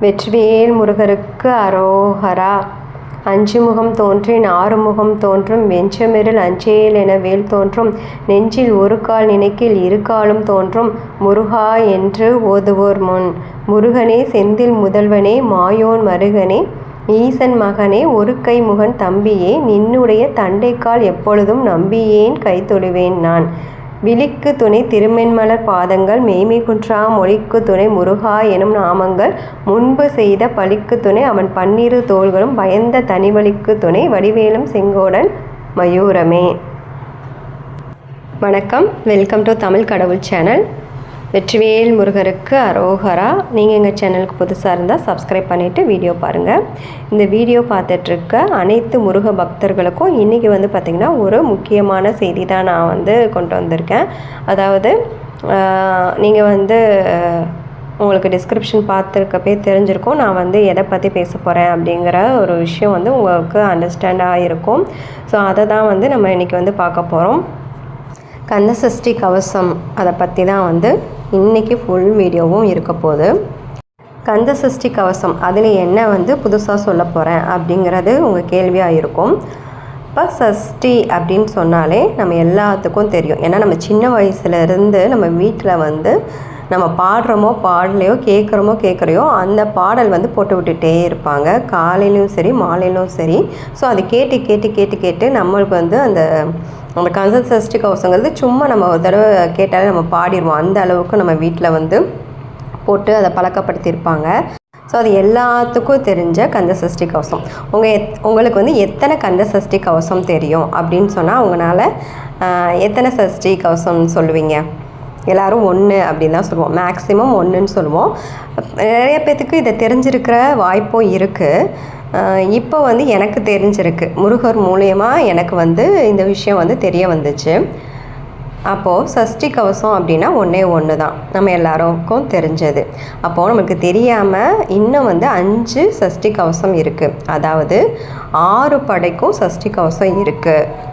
வெற்றிவேல் முருகருக்கு அரோஹரா அஞ்சு முகம் தோன்றின் ஆறு முகம் தோன்றும் வெஞ்சமிரில் அஞ்சேல் என வேல் தோன்றும் நெஞ்சில் ஒரு கால் நினைக்கில் இரு காலும் தோன்றும் முருகா என்று ஓதுவோர் முன். முருகனே செந்தில் முதல்வனே மாயோன் மருகனே ஈசன் மகனே ஒரு கை முகன் தம்பியே நின்னுடைய தண்டைக்கால் எப்பொழுதும் நம்பியேன் கைத்தொழுவேன் நான். விழிக்கு துணை திருமென்மலர் பாதங்கள் மெய்மை குன்றா மொழிக்கு துணை முருகா எனும் நாமங்கள் முன்பு செய்த பழிக்கு துணை அவன் பன்னிரு தோள்களும் பயந்த தனிவழிக்கு துணை வடிவேலும் செங்கோடன் மயூரமே. வணக்கம். வெல்கம் டு தமிழ் கடவுள் சேனல். வெற்றிவேல் முருகருக்கு அரோகரா. நீங்கள் எங்கள் சேனலுக்கு புதுசாக இருந்தால் சப்ஸ்கிரைப் பண்ணிவிட்டு வீடியோ பாருங்கள் இந்த வீடியோ பார்த்துட்ருக்க அனைத்து முருக பக்தர்களுக்கும் இன்றைக்கி வந்து பார்த்திங்கன்னா ஒரு முக்கியமான செய்தி தான் நான் வந்து கொண்டு வந்திருக்கேன். அதாவது நீங்கள் வந்து உங்களுக்கு டிஸ்கிரிப்ஷன் பார்த்துருக்கப்பே தெரிஞ்சிருக்கும். நான் வந்து எதை பற்றி பேச போகிறேன் அப்படிங்கிற ஒரு விஷயம் வந்து உங்களுக்கு அண்டர்ஸ்டாண்டாக இருக்கும். ஸோ அதை தான் வந்து நம்ம இன்றைக்கி வந்து பார்க்க போகிறோம் கந்தசஷ்டி கவசம் அதை பற்றி தான் வந்து இன்றைக்கி ஃபுல் வீடியோவும் இருக்க போகுது. கந்தசஷ்டி கவசம் அதில் என்ன வந்து புதுசாக சொல்ல போகிறேன் அப்படிங்கிறது உங்கள் கேள்வியாக இருக்கும். இப்போ சஷ்டி அப்படின்னு சொன்னாலே நம்ம எல்லாத்துக்கும் தெரியும். ஏன்னா நம்ம சின்ன வயசுலேருந்து நம்ம வீட்டில் வந்து நம்ம பாடுறோமோ பாடலையோ கேட்குறோமோ கேட்குறையோ அந்த பாடல் வந்து போட்டு விட்டுட்டே இருப்பாங்க. காலையிலும் சரி மாலையிலும் சரி. ஸோ அதை கேட்டு கேட்டு கேட்டு கேட்டு நம்மளுக்கு வந்து அந்த அந்த கன்சல் சஷ்டி கவசங்கிறது சும்மா நம்ம ஒரு தடவை கேட்டாலே நம்ம பாடிடுவோம். அந்த அளவுக்கு நம்ம வீட்டில் வந்து போட்டு அதை பழக்கப்படுத்தியிருப்பாங்க. ஸோ அது எல்லாத்துக்கும் தெரிஞ்ச கந்த சஷ்டி கவசம் உங்கள் எத் உங்களுக்கு வந்து எத்தனை கந்த சஷ்டி கவசம் தெரியும் அப்படின்னு சொன்னால் உங்களால் எத்தனை சஷ்டி கவசம்னு சொல்லுவீங்க? எல்லோரும் ஒன்று அப்படின்னு தான் சொல்லுவோம். மேக்ஸிமம் ஒன்றுன்னு சொல்லுவோம். நிறைய பேர்த்துக்கு இதை தெரிஞ்சிருக்கிற வாய்ப்பும் இருக்குது இப்போ வந்து எனக்கு தெரிஞ்சிருக்கு. முருகர் மூலியமாக எனக்கு வந்து இந்த விஷயம் வந்து தெரிய வந்துச்சு. அப்போது சஷ்டி கவசம் அப்படின்னா ஒன்றே ஒன்று தான் நம்ம எல்லாருக்கும் தெரிஞ்சது. அப்போது நமக்கு தெரியாமல் இன்னும் வந்து அஞ்சு சஷ்டி கவசம் இருக்குது அதாவது ஆறு படைக்கும் சஷ்டி கவசம் இருக்குது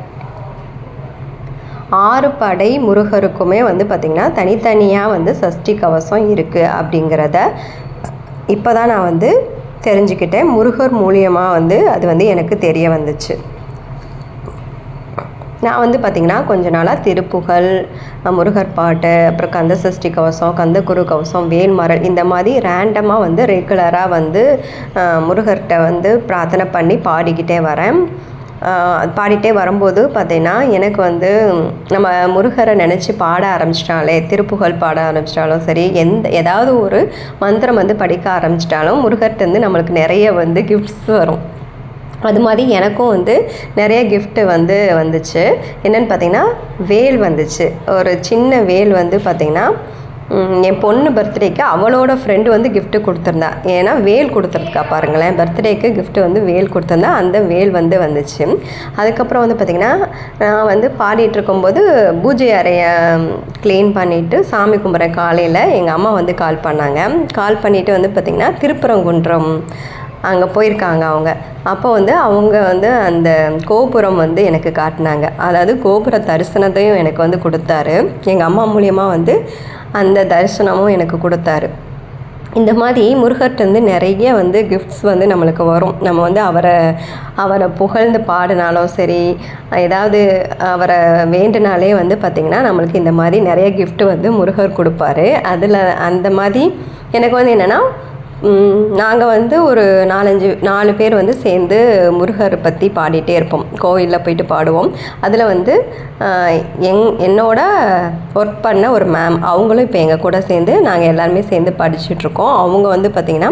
ஆறு படை முருகருக்குமே வந்து பார்த்திங்கன்னா தனித்தனியாக வந்து சஷ்டி கவசம் இருக்குது அப்படிங்கிறத இப்போ தான் நான் வந்து தெரிஞ்சுக்கிட்டேன். முருகர் மூலியமாக வந்து அது வந்து எனக்கு தெரிய வந்துச்சு. நான் வந்து பார்த்திங்கன்னா கொஞ்ச நாளாக திருப்புகழ் முருகர் பாட்டு அப்புறம் கந்த சஷ்டி கவசம் கந்த குரு கவசம் வேல்மரல் இந்த மாதிரி ரேண்டமாக வந்து ரெகுலராக வந்து முருகர்கிட்ட வந்து பிரார்த்தனை பண்ணி பாடிக்கிட்டே வரேன். பாடிட்டே வரும்போது பார்த்தீங்கன்னா எனக்கு வந்து நம்ம முருகரை நினச்சி பாட ஆரம்பிச்சிட்டாலே திருப்புகழ் பாட ஆரம்பிச்சிட்டாலும் சரி எந்த ஏதாவது ஒரு மந்திரம் வந்து படிக்க ஆரம்பிச்சிட்டாலும் முருகர்கிட்டருந்து நம்மளுக்கு நிறைய வந்து கிஃப்ட்ஸ் வரும். அது மாதிரி எனக்கும் வந்து நிறைய கிஃப்ட்டு வந்து வந்துச்சு. என்னென்னு பார்த்தீங்கன்னா வேல் வந்துச்சு. ஒரு சின்ன வேல் வந்து பார்த்திங்கன்னா என் பொண்ணு பர்த்டேக்கு அவளோட ஃப்ரெண்டு வந்து கிஃப்ட்டு கொடுத்துருந்தா. ஏன்னா வேல் கொடுத்துருக்கா பாருங்களேன். பர்த்டேக்கு கிஃப்ட்டு வந்து வேல் கொடுத்துருந்தா அந்த வேல் வந்து வந்துச்சு. அதுக்கப்புறம் வந்து பார்த்திங்கன்னா நான் வந்து பாடிட்டு இருக்கும்போது பூஜை அறையை க்ளீன் பண்ணிவிட்டு சாமி கும்பிட்ற காலையில் எங்கள் அம்மா வந்து கால் பண்ணாங்க. கால் பண்ணிவிட்டு வந்து பார்த்திங்கன்னா திருப்பரங்குன்றம் அங்கே போயிருக்காங்க அவங்க. அப்போ வந்து அவங்க வந்து அந்த கோபுரம் வந்து எனக்கு காட்டினாங்க. அதாவது கோபுர தரிசனத்தையும் எனக்கு வந்து கொடுத்தாரு. எங்கள் அம்மா மூலியமாக வந்து அந்த தரிசனமும் எனக்கு கொடுத்தாரு. இந்த மாதிரி முருகர்கிட்டருந்து நிறைய வந்து கிஃப்ட்ஸ் வந்து நம்மளுக்கு வரும். நம்ம வந்து அவரை அவரை புகழ்ந்து பாடினாலும் சரி ஏதாவது அவரை வேண்டுனாலே வந்து பார்த்திங்கன்னா நம்மளுக்கு இந்த மாதிரி நிறைய கிஃப்ட் வந்து முருகர் கொடுப்பாரு. அதில் அந்த மாதிரி எனக்கு வந்து என்னென்னா நாங்கள் வந்து ஒரு நாலஞ்சு நாலு பேர் வந்து சேர்ந்து முருகர் பற்றி பாடிட்டே இருப்போம். கோவிலில் போயிட்டு பாடுவோம். அதில் வந்து எங் என்னோட ஒர்க் பண்ண ஒரு மேம் அவங்களும் இப்போ எங்கள் கூட சேர்ந்து நாங்கள் எல்லாருமே சேர்ந்து படிச்சுட்ருக்கோம் அவங்க வந்து பார்த்திங்கன்னா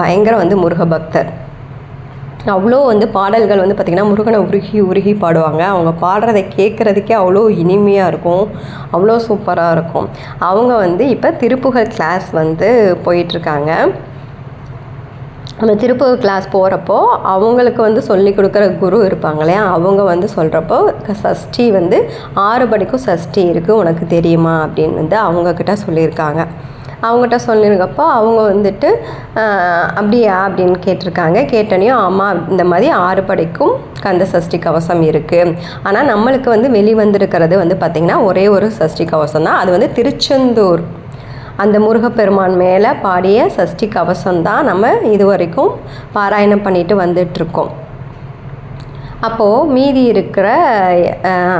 பயங்கர வந்து முருக பக்தர் அவ்வளோ வந்து பாடல்கள் வந்து பார்த்திங்கன்னா முருகனை உருகி உருகி பாடுவாங்க. அவங்க பாடுறதை கேட்குறதுக்கே அவ்வளோ இனிமையாக இருக்கும். அவ்வளோ சூப்பராக இருக்கும். அவங்க வந்து இப்போ திருப்புகழ் கிளாஸ் வந்து போயிட்டுருக்காங்க. அந்த திருப்புகழ் கிளாஸ் போகிறப்போ அவங்களுக்கு வந்து சொல்லி கொடுக்குற குரு இருப்பாங்க இல்லையா? அவங்க வந்து சொல்கிறப்போ சஷ்டி வந்து ஆறு படிக்கும் சஷ்டி இருக்குது உனக்கு தெரியுமா? அப்படின்னு வந்து அவங்கக்கிட்ட சொல்லியிருக்காங்க. அவங்ககிட்ட சொல்லியிருக்கப்போ அவங்க வந்துட்டு அப்படியா? அப்படின்னு கேட்டிருக்காங்க. கேட்டனையும் ஆமாம் இந்த மாதிரி ஆறு படைக்கும் கந்த சஷ்டி கவசம் இருக்குது ஆனால் நம்மளுக்கு வந்து வெளிவந்திருக்கிறது வந்து பார்த்திங்கன்னா ஒரே ஒரு சஷ்டி கவசம் தான். அது வந்து திருச்செந்தூர். அந்த முருகப்பெருமான் மேலே பாடிய சஷ்டி கவசம் தான் நம்ம இது வரைக்கும் பாராயணம் பண்ணிட்டு வந்துட்டுருக்கோம் அப்போது மீதி இருக்கிற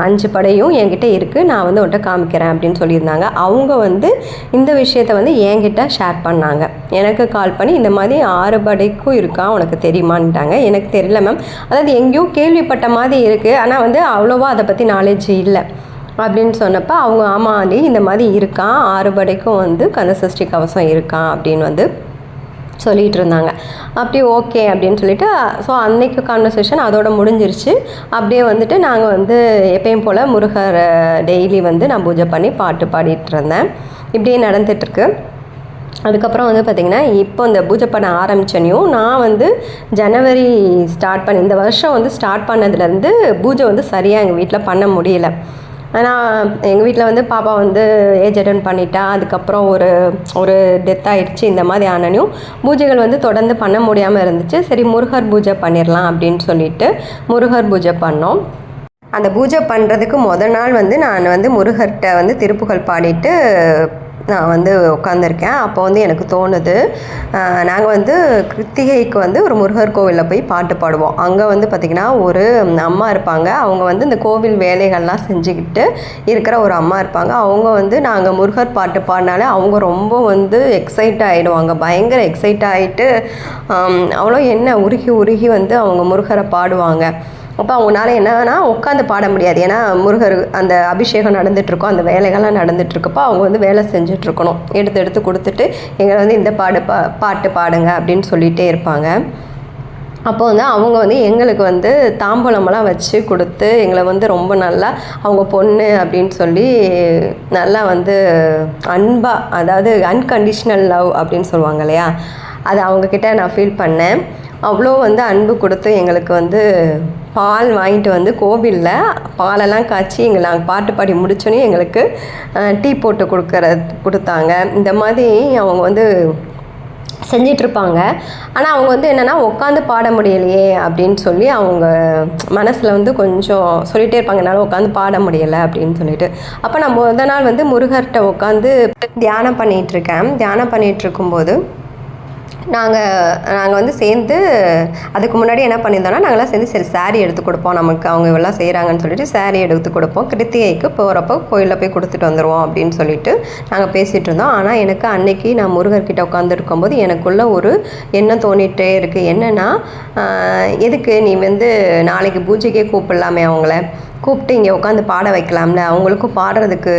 அஞ்சு படையும் என்கிட்ட இருக்குது நான் வந்து உன்ட்ட காமிக்கிறேன் அப்படின்னு சொல்லியிருந்தாங்க. அவங்க வந்து இந்த விஷயத்த வந்து என்கிட்ட ஷேர் பண்ணாங்க. எனக்கு கால் பண்ணி இந்த மாதிரி ஆறு படைக்கும் இருக்கா? உனக்கு தெரியுமான்ட்டாங்க. எனக்கு தெரியல மேம் அதாவது எங்கேயோ கேள்விப்பட்ட மாதிரி இருக்குது ஆனால் வந்து அவ்வளோவா அதை பற்றி நாலேஜ் இல்லை அப்படின்னு சொன்னப்போ அவங்க ஆமாண்டி இந்த மாதிரி இருக்கான் ஆறு படைக்கும் வந்து கந்தசஷ்டி கவசம் இருக்கான் அப்படின்னு வந்து சொல்லிகிட்டு இருந்தாங்க அப்படி ஓகே அப்படின்னு சொல்லிட்டு ஸோ அன்னைக்கு கான்வர்சேஷன் அதோட முடிஞ்சிருச்சு. அப்படியே வந்துட்டு நாங்கள் வந்து எப்பயும் போல் முருகர் டெய்லி வந்து நான் பூஜை பண்ணி பாட்டு பாடிட்டு இருந்தேன் இப்படியே நடந்துகிட்ருக்கு. அதுக்கப்புறம் வந்து பார்த்திங்கன்னா இப்போ இந்த பூஜை பண்ண ஆரம்பித்தனையும் நான் வந்து ஜனவரி ஸ்டார்ட் பண்ணி இந்த வருஷம் வந்து ஸ்டார்ட் பண்ணதுலேருந்து பூஜை வந்து சரியாக எங்கள் வீட்டில் பண்ண முடியல. ஆனால் எங்கள் வீட்டில் வந்து பாப்பா வந்து ஏஜ் அட்டன் பண்ணிட்டா. அதுக்கப்புறம் ஒரு ஒரு டெத் ஆகிடுச்சு இந்த மாதிரி ஆனனையும் பூஜைகள் வந்து தொடர்ந்து பண்ண முடியாமல் இருந்துச்சு. சரி முருகர் பூஜை பண்ணிடலாம் அப்படின்னு சொல்லிட்டு முருகர் பூஜை பண்ணோம். அந்த பூஜை பண்ணுறதுக்கு முத நாள் வந்து நான் வந்து முருகர்கிட்ட வந்து திருப்புகழ் பாடிட்டு நான் வந்து உட்காந்துருக்கேன் அப்போ வந்து எனக்கு தோணுது நாங்கள் வந்து கிருத்திகைக்கு வந்து ஒரு முருகர் கோவிலில் போய் பாட்டு பாடுவோம். அங்கே வந்து பார்த்திங்கன்னா ஒரு அம்மா இருப்பாங்க. அவங்க வந்து இந்த கோவில் வேலைகள்லாம் செஞ்சுக்கிட்டு இருக்கிற ஒரு அம்மா இருப்பாங்க. அவங்க வந்து நாங்கள் முருகர் பாட்டு பாடினாலே அவங்க ரொம்ப வந்து எக்ஸைட் ஆகிடுவாங்க பயங்கர எக்ஸைட் ஆகிட்டு அவ்வளோ என்ன உருகி உருகி வந்து அவங்க முருகரை பாடுவாங்க. அப்போ அவங்களால என்னன்னா உட்காந்து பாட முடியாது. ஏன்னா முருகர் அந்த அபிஷேகம் நடந்துகிட்ருக்கோம் அந்த வேலைகள்லாம் நடந்துகிட்ருக்கப்போ அவங்க வந்து வேலை செஞ்சுட்ருக்கணும் எடுத்து எடுத்து கொடுத்துட்டு எங்களை வந்து இந்த பாடு பா பாட்டு பாடுங்க அப்படின்னு சொல்லிகிட்டே இருப்பாங்க. அப்போ வந்து அவங்க வந்து எங்களுக்கு வந்து தாம்பூலமெல்லாம் வச்சு கொடுத்து எங்களை வந்து ரொம்ப நல்லா அவங்க பொண்ணு அப்படின்னு சொல்லி நல்லா வந்து அன்பாக அதாவது அன்கண்டிஷ்னல் லவ் அப்படின்னு சொல்லுவாங்க இல்லையா? அது அவங்கக்கிட்ட நான் ஃபீல் பண்ணேன். அவ்வளோ வந்து அன்பு கொடுத்து எங்களுக்கு வந்து பால் வாங்கிட்டு வந்து கோவிலில் பாலெல்லாம் காய்ச்சி எங்களை நாங்கள் பாட்டு பாடி முடிச்சோன்னே எங்களுக்கு டீ போட்டு கொடுக்குற கொடுத்தாங்க. இந்த மாதிரி அவங்க வந்து செஞ்சிட்ருப்பாங்க. ஆனால் அவங்க வந்து என்னென்னா உட்காந்து பாட முடியலையே அப்படின்னு சொல்லி அவங்க மனசில் வந்து கொஞ்சம் சொல்லிகிட்டே இருப்பாங்க. என்னால் உட்காந்து பாட முடியலை அப்படின்னு சொல்லிட்டு. அப்போ நான் முத நாள் வந்து முருகர்கிட்ட உட்காந்து தியானம் பண்ணிகிட்ருக்கேன் தியானம் பண்ணிகிட்ருக்கும்போது இருக்கும்போது நாங்கள் நாங்கள் வந்து சேர்ந்து அதுக்கு முன்னாடி என்ன பண்ணியிருந்தோம்னா நாங்களாம் சேர்ந்து சரி சாரீ எடுத்து கொடுப்போம் நமக்கு. அவங்க இவெல்லாம் செய்கிறாங்கன்னு சொல்லிட்டு சாரீ எடுத்து கொடுப்போம். கிருத்திகைக்கு போகிறப்போ கோயிலில் போய் கொடுத்துட்டு வந்துடுவோம் அப்படின்னு சொல்லிட்டு நாங்கள் பேசிகிட்டு இருந்தோம். ஆனால் எனக்கு அன்னைக்கு நான் முருகர்கிட்ட உட்காந்துருக்கும்போது எனக்குள்ள ஒரு எண்ணம் தோணிகிட்டே இருக்குது என்னென்னா எதுக்கு நீ வந்து நாளைக்கு பூஜைக்கே கூப்பிடலாமே அவங்கள? கூப்பிட்டு இங்கே உட்காந்து பாட வைக்கலாம்ல? அவங்களுக்கும் பாடுறதுக்கு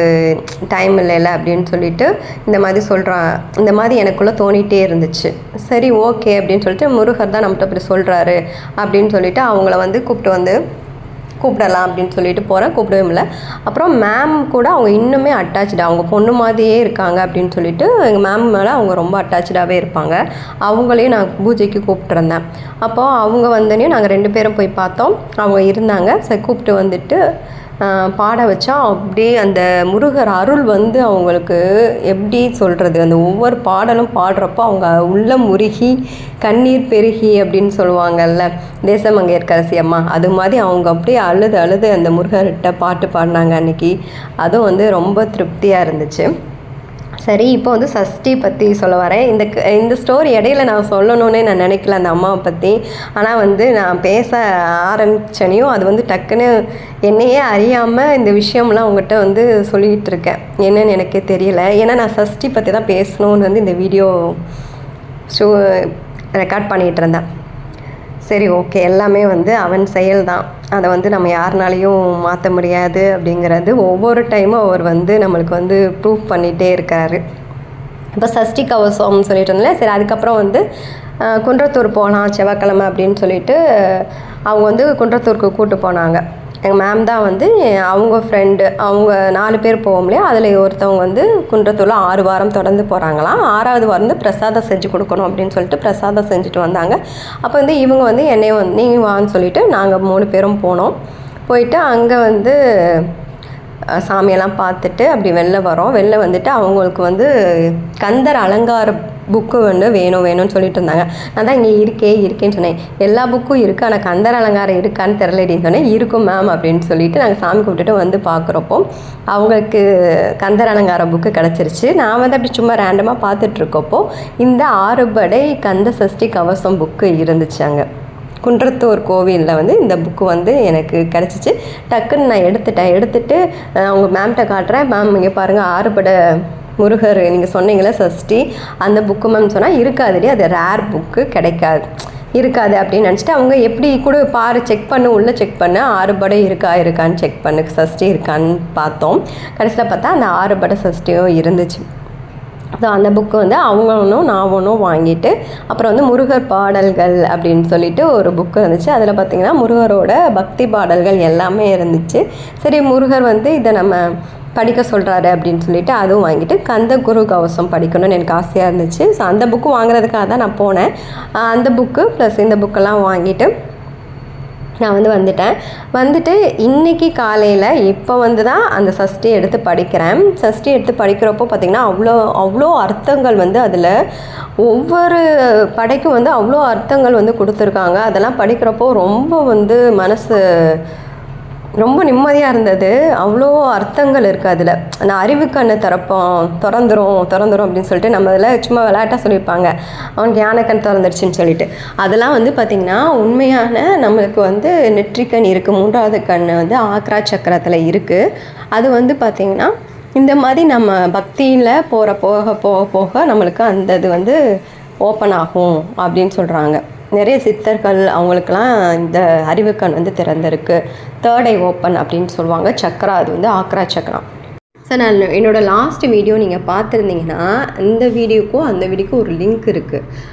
டைம் இல்லைல்ல அப்படின்னு சொல்லிட்டு இந்த மாதிரி சொல்கிறான் இந்த மாதிரி எனக்குள்ளே தோணிகிட்டே இருந்துச்சு. சரி ஓகே அப்படின்னு சொல்லிட்டு முருகர் தான் நம்மகிட்ட இப்படி சொல்கிறாரு அப்படின்னு சொல்லிட்டு அவங்கள வந்து கூப்பிட்டு வந்து கூப்பிடலாம் அப்படின்னு சொல்லிட்டு போகிறேன் கூப்பிடவே இல்லை அப்புறம் மேம் கூட அவங்க இன்னுமே அட்டாச்சு அவங்க பொண்ணு மாதிரியே இருக்காங்க அப்படின்னு சொல்லிட்டு எங்கள் மேம் மேலே அவங்க ரொம்ப அட்டாச்சாகவே இருப்பாங்க. அவங்களையும் நான் பூஜைக்கு கூப்பிட்டுருந்தேன் அப்போது அவங்க வந்தோடனே நாங்கள் ரெண்டு பேரும் போய் பார்த்தோம். அவங்க இருந்தாங்க. சரி கூப்பிட்டு வந்துட்டு பாட வச்சா அப்படியே அந்த முருகர் அருள் வந்து அவங்களுக்கு எப்படி சொல்கிறது அந்த ஒவ்வொரு பாடலும் பாடுறப்போ அவங்க உள்ள முருகி கண்ணீர் பெருகி அப்படின்னு சொல்லுவாங்கல்ல தேசமங்கையர்கரசி அம்மா. அது மாதிரி அவங்க அப்படியே அழுது அழுது அந்த முருகர்கிட்ட பாட்டு பாடினாங்க அன்னைக்கு. அதுவும் வந்து ரொம்ப திருப்தியாக இருந்துச்சு. சரி இப்போ வந்து சஷ்டி பற்றி சொல்ல வரேன். இந்த க- இந்த ஸ்டோரி இடையில நான் சொல்லணும்னே நான் நினைக்கல அந்த அம்மாவை பற்றி ஆனால் வந்து நான் பேச ஆரம்பிச்சனையும் அது வந்து டக்குன்னு என்னையே அறியாமல் இந்த விஷயம்லாம் உங்கள்கிட்ட வந்து சொல்லிகிட்டு இருக்கேன். என்னன்னு எனக்கே தெரியல. ஏன்னா நான் சஷ்டி பற்றி தான் பேசணும்னு வந்து இந்த வீடியோ ஷோ ரெக்கார்ட் பண்ணிகிட்டு இருந்தேன். சரி ஓகே எல்லாமே வந்து அவன் செயல் தான் அதை வந்து நம்ம யாருனாலையும் மாற்ற முடியாது அப்படிங்கிறது ஒவ்வொரு டைமும் அவர் வந்து நம்மளுக்கு வந்து ப்ரூவ் பண்ணிகிட்டே இருக்காரு. இப்போ சஷ்டி கவசம்னு சொல்லிட்டு இருந்தேன் சரி அதுக்கப்புறம் வந்து குன்றத்தூர் போகலாம் செவ்வாய்க்கிழமை அப்படின்னு சொல்லிட்டு அவங்க வந்து குன்றத்தூருக்கு கூப்பிட்டு போனாங்க. எங்கள் மேம் தான் வந்து அவங்க ஃப்ரெண்டு அவங்க நாலு பேர் போவோம் இல்லையா? அதில் ஒருத்தவங்க வந்து குன்றத்தூரில் ஆறு வாரம் தொடர்ந்து போகிறாங்களாம் ஆறாவது வாரம் வந்து பிரசாதம் செஞ்சு கொடுக்கணும் அப்படின்னு சொல்லிட்டு பிரசாதம் செஞ்சுட்டு வந்தாங்க. அப்போ வந்து இவங்க வந்து என்னைய வந்து நீங்கள் வான்னு சொல்லிவிட்டு நாங்கள் மூணு பேரும் போனோம். போயிட்டு அங்கே வந்து சாமியெல்லாம் பார்த்துட்டு அப்படி வெளில வரோம். வெளில வந்துட்டு அவங்களுக்கு வந்து கந்தர் அலங்காரம் புக்கு வந்து வேணும் வேணும்னு சொல்லிட்டு இருந்தாங்க. நான் தான் இங்கே இருக்கே இருக்கேன்னு சொன்னேன். எல்லா புக்கும் இருக்குது ஆனால் கந்தர் அலங்காரம் இருக்கான்னு தெரிலடின்னு சொன்னேன். இருக்கும் மேம் அப்படின்னு சொல்லிட்டு நாங்கள் சாமி கும்பிட்டுட்டு வந்து பார்க்குறப்போ அவங்களுக்கு கந்தர் அலங்கார புக்கு கிடச்சிருச்சு. நான் வந்து அப்படி சும்மா ரேண்டமாக பார்த்துட்ருக்கப்போ இந்த ஆறுபடை கந்த சஷ்டி கவசம் புக்கு இருந்துச்சு அங்கே. குன்றத்தூர் கோவிலில் வந்து இந்த புக்கு வந்து எனக்கு கிடச்சிச்சு. டக்குன்னு நான் எடுத்துட்டேன். எடுத்துட்டு அவங்க மேம்கிட்ட காட்டுறேன். மேம் இங்கே பாருங்கள் ஆறுபடை முருகர் நீங்கள் சொன்னீங்களே சஷ்டி அந்த புக்கு மேம் சொன்னால் இருக்காதுடி அது ரேர் புக்கு கிடைக்காது. இருக்காது அப்படின்னு நினச்சிட்டு அவங்க எப்படி கூட பாரு செக் பண்ணு உள்ளே செக் பண்ணு ஆறுபடை இருக்கா இருக்கான்னு செக் பண்ணு சஷ்டி இருக்கான்னு பார்த்தோம். கடைசியில் பார்த்தா அந்த ஆறுபடை சஷ்டியும் இருந்துச்சு. ஸோ அந்த புக்கு வந்து அவங்களும் நான் ஒன்றும் வாங்கிட்டு அப்புறம் வந்து முருகர் பாடல்கள் அப்படின்னு சொல்லிட்டு ஒரு புக்கு இருந்துச்சு. அதில் பார்த்திங்கன்னா முருகரோட பக்தி பாடல்கள் எல்லாமே இருந்துச்சு. சரி முருகர் வந்து இதை நம்ம படிக்க சொல்கிறாரு அப்படின்னு சொல்லிட்டு அதுவும் வாங்கிட்டு கந்த குரு கவசம் படிக்கணும்னு எனக்கு ஆசையாக இருந்துச்சு. ஸோ அந்த புக்கு வாங்குறதுக்காக தான் நான் போனேன். அந்த புக்கு ப்ளஸ் இந்த புக்கெல்லாம் வாங்கிட்டு நான் வந்து வந்துட்டேன். வந்துட்டு இன்றைக்கி காலையில் இப்போ வந்து தான் அந்த சஷ்டி எடுத்து படிக்கிறேன். சஷ்டி எடுத்து படிக்கிறப்போ பார்த்திங்கன்னா அவ்வளோ அவ்வளோ அர்த்தங்கள் வந்து அதில் ஒவ்வொரு படைக்கும் வந்து அவ்வளோ அர்த்தங்கள் வந்து கொடுத்துருக்காங்க. அதெல்லாம் படிக்கிறப்போ ரொம்ப வந்து மனசு ரொம்ப நிம்மதியாக இருந்தது. அவ்வளோ அர்த்தங்கள் இருக்குது அதில். நான் கண்ணு திறப்போம். திறந்துரும் திறந்துரும் அப்படின்னு சொல்லிட்டு நம்ம அதில் சும்மா விளையாட்டாக சொல்லியிருப்பாங்க. அவனுக்கு யானைக்கண் திறந்துருச்சுன்னு சொல்லிட்டு. அதெல்லாம் வந்து பார்த்திங்கன்னா உண்மையான நம்மளுக்கு வந்து நெற்றிக்கண் இருக்குது மூன்றாவது கண் வந்து ஆக்ரா சக்கரத்தில் இருக்குது அது வந்து பார்த்திங்கன்னா இந்த மாதிரி நம்ம பக்தியில் போகிற போக போக போக நம்மளுக்கு அந்த இது வந்து ஓப்பன் ஆகும் அப்படின்னு சொல்கிறாங்க நிறைய சித்தர்கள் அவங்களுக்கெல்லாம் இந்த அறிவுக்கண் வந்து திறந்திருக்கு. தேர்ட் ஐ ஓப்பன் அப்படின்னு சொல்லுவாங்க. சக்கரா அது வந்து ஆக்ரா சக்கரா. சார் நான் என்னோடய லாஸ்ட் வீடியோ நீங்கள் பார்த்துருந்தீங்கன்னா இந்த வீடியோக்கும் அந்த வீடியோக்கும் ஒரு லிங்க் இருக்குது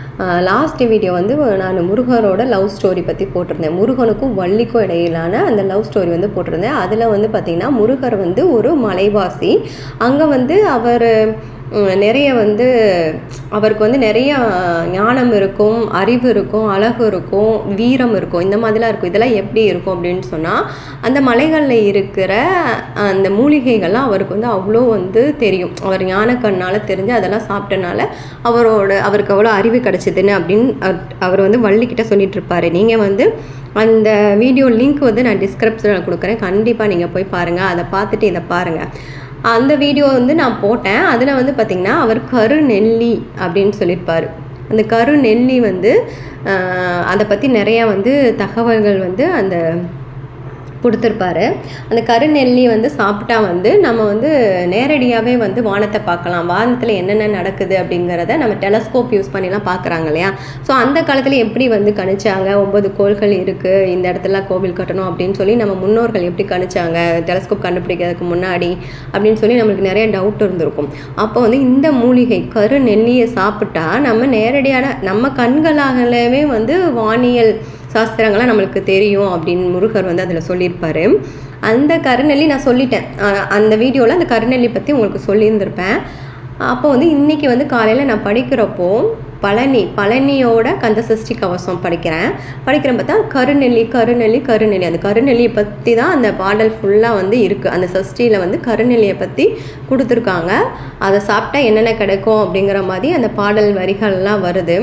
லாஸ்ட் வீடியோ வந்து நான் முருகனோட லவ் ஸ்டோரி பற்றி போட்டிருந்தேன். முருகனுக்கும் வள்ளிக்கும் இடையிலான அந்த லவ் ஸ்டோரி வந்து போட்டிருந்தேன். அதில் வந்து பார்த்திங்கன்னா முருகர் வந்து ஒரு மலைவாசி. அங்கே வந்து அவர் நிறைய வந்து அவருக்கு வந்து நிறைய ஞானம் இருக்கும் அறிவு இருக்கும் அழகு இருக்கும் வீரம் இருக்கும். இந்த மாதிரிலாம் இருக்கும். இதெல்லாம் எப்படி இருக்கும் அப்படின்னு சொன்னால் அந்த மலைகளில் இருக்கிற அந்த மூலிகைகள்லாம் அவருக்கு வந்து அவ்வளோ வந்து தெரியும். அவர் ஞானக்கண்ணால் தெரிஞ்சு அதெல்லாம் சாப்பிட்டனால அவரோட அவருக்கு அவ்வளோ அறிவு கிடச்சிதுன்னு அப்படின்னு அவர்- அவர் வந்து வள்ளிக்கிட்ட சொல்லிட்டு இருப்பாரு. நீங்கள் வந்து அந்த வீடியோ லிங்க் வந்து நான் டிஸ்கிரிப்ஷனில் கொடுக்குறேன். கண்டிப்பாக நீங்கள் போய் பாருங்கள் அதை பார்த்துட்டு இதை பாருங்கள் அந்த வீடியோ வந்து நான் போட்டேன். அதில் வந்து பார்த்திங்கன்னா அவர் கரு நெல்லி அப்படின்னு சொல்லியிருப்பார். அந்த கரு நெல்லி வந்து அதை பற்றி நிறையா வந்து தகவல்கள் வந்து அந்த கொடுத்துருப்பாரு. அந்த கருநெல்லி வந்து சாப்பிட்டா வந்து நம்ம வந்து நேரடியாகவே வந்து வானத்தை பார்க்கலாம். வானத்தில் என்னென்ன நடக்குது அப்படிங்கிறத நம்ம டெலஸ்கோப் யூஸ் பண்ணிலாம் பார்க்குறாங்க இல்லையா? ஸோ அந்த காலத்தில் எப்படி வந்து கணிச்சாங்க? ஒன்பது கோள்கள் இருக்குது இந்த இடத்துல கோவில் கட்டணும் அப்படின்னு சொல்லி நம்ம முன்னோர்கள் எப்படி கணிச்சாங்க? டெலஸ்கோப் கண்டுபிடிக்கிறதுக்கு முன்னாடி அப்படின்னு சொல்லி நம்மளுக்கு நிறைய டவுட் இருந்திருக்கும். அப்போ வந்து இந்த மூலிகை கரு நெல்லியை சாப்பிட்டா நம்ம நேரடியான நம்ம கண்களாகவே வந்து வானியல் சாஸ்திரங்கள்லாம் நம்மளுக்கு தெரியும் அப்படின்னு முருகர் வந்து அதில் சொல்லியிருப்பாரு. அந்த கருநெல்லி நான் சொல்லிட்டேன். அந்த வீடியோவில் அந்த கருநெல்லி பற்றி உங்களுக்கு சொல்லியிருந்திருப்பேன். அப்போ வந்து இன்றைக்கி வந்து காலையில் நான் படிக்கிறப்போ பழனி பழனியோட கந்தசஷ்டி கவசம் படிக்கிறேன். படிக்கிறேன் பார்த்தா கருநெல்லி கருநெல்லி கருநெல்லி. அந்த கருநெல்லியை பற்றி தான் அந்த பாடல் ஃபுல்லாக வந்து இருக்குது அந்த சஷ்டியில் வந்து கருநெல்லியை பற்றி கொடுத்துருக்காங்க. அதை சாப்பிட்டா என்னென்ன கிடைக்கும் அப்படிங்கிற மாதிரி அந்த பாடல் வரிகள்லாம் வருது.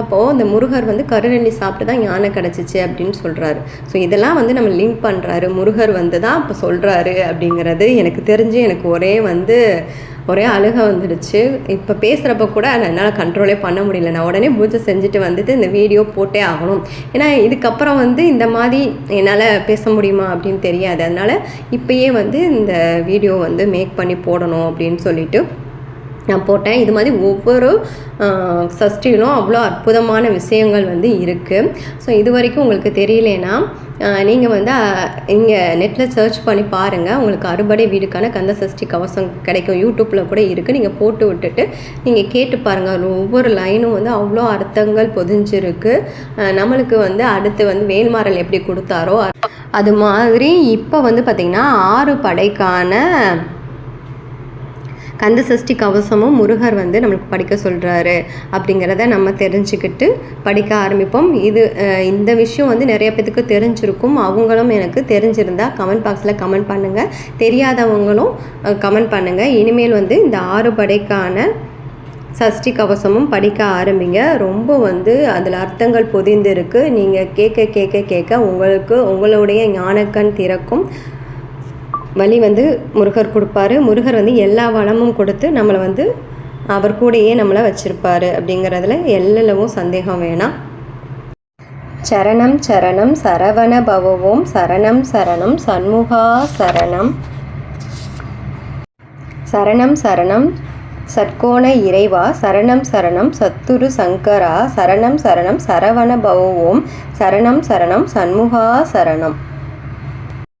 அப்போது இந்த முருகர் வந்து கருநெல்லி சாப்பிட்டு தான் ஞானம் கிடச்சிச்சு அப்படின்னு சொல்கிறாரு ஸோ இதெல்லாம் வந்து நம்ம லிங்க் பண்ணுறாரு முருகர் வந்து தான் இப்போ சொல்கிறாரு அப்படிங்கிறது எனக்கு தெரிஞ்சு எனக்கு ஒரே வந்து ஒரே அழுக வந்துடுச்சு. இப்போ பேசுகிறப்ப கூட என்னால் கண்ட்ரோலே பண்ண முடியல. நான் உடனே பூஜை செஞ்சுட்டு வந்துட்டு இந்த வீடியோ போட்டே ஆகணும். ஏன்னா இதுக்கப்புறம் வந்து இந்த மாதிரி என்னால் பேச முடியுமா அப்படின்னு தெரியாது. அதனால் இப்பயே வந்து இந்த வீடியோ வந்து மேக் பண்ணி போடணும் அப்படின்னு சொல்லிட்டு நான் போட்டேன். இது மாதிரி ஒவ்வொரு சஷ்டியிலும் அவ்வளோ அற்புதமான விஷயங்கள் வந்து இருக்குது ஸோ இது வரைக்கும் உங்களுக்கு தெரியலனா நீங்கள் வந்து இங்கே நெட்டில் சர்ச் பண்ணி பாருங்கள் உங்களுக்கு அறுபடை வீடுக்கான கந்த சஷ்டி கவசம் கிடைக்கும். யூடியூப்பில் கூட இருக்குது நீங்கள் போட்டு விட்டுட்டு நீங்கள் கேட்டு பாருங்கள் ஒவ்வொரு லைனும் வந்து அவ்வளோ அர்த்தங்கள் பொதிஞ்சிருக்கு. நம்மளுக்கு வந்து அடுத்து வந்து வேல்மாறல் எப்படி கொடுத்தாரோ அது மாதிரி இப்போ வந்து பார்த்திங்கன்னா ஆறு படைக்கான கந்த சஷ்டி கவசமும் முருகர் வந்து நம்மளுக்கு படிக்க சொல்கிறாரு அப்படிங்கிறத நம்ம தெரிஞ்சுக்கிட்டு படிக்க ஆரம்பிப்போம். இது இந்த விஷயம் வந்து நிறைய பேத்துக்கு தெரிஞ்சிருக்கும். அவங்களும் எனக்கு தெரிஞ்சிருந்தால் கமெண்ட் பாக்ஸில் கமெண்ட் பண்ணுங்கள் தெரியாதவங்களும் கமெண்ட் பண்ணுங்கள் இனிமேல் வந்து இந்த ஆறு படைக்கான சஷ்டி கவசமும் படிக்க ஆரம்பிங்க. ரொம்ப வந்து அதில் அர்த்தங்கள் பொதிந்து இருக்குது நீங்கள் கேட்க கேட்க கேட்க உங்களுக்கு உங்களுடைய ஞானக்கண் திறக்கும். வழி வந்து முருகர் கொடுப்பாரு. முருகர் வந்து எல்லா வளமும் கொடுத்து நம்மளை வந்து அவர் கூடயே நம்மளை வச்சுருப்பாரு அப்படிங்கிறதுல எல்லவும் சந்தேகம் வேணாம். சரணம் சரணம் சரவண பவவோம். சரணம் சரணம் சண்முகா சரணம். சரணம் சரணம் சட்கோண இறைவா. சரணம் சரணம் சத்துரு சங்கரா. சரணம் சரணம் சரவண பவவோம். சரணம் சரணம் சண்முகா சரணம்.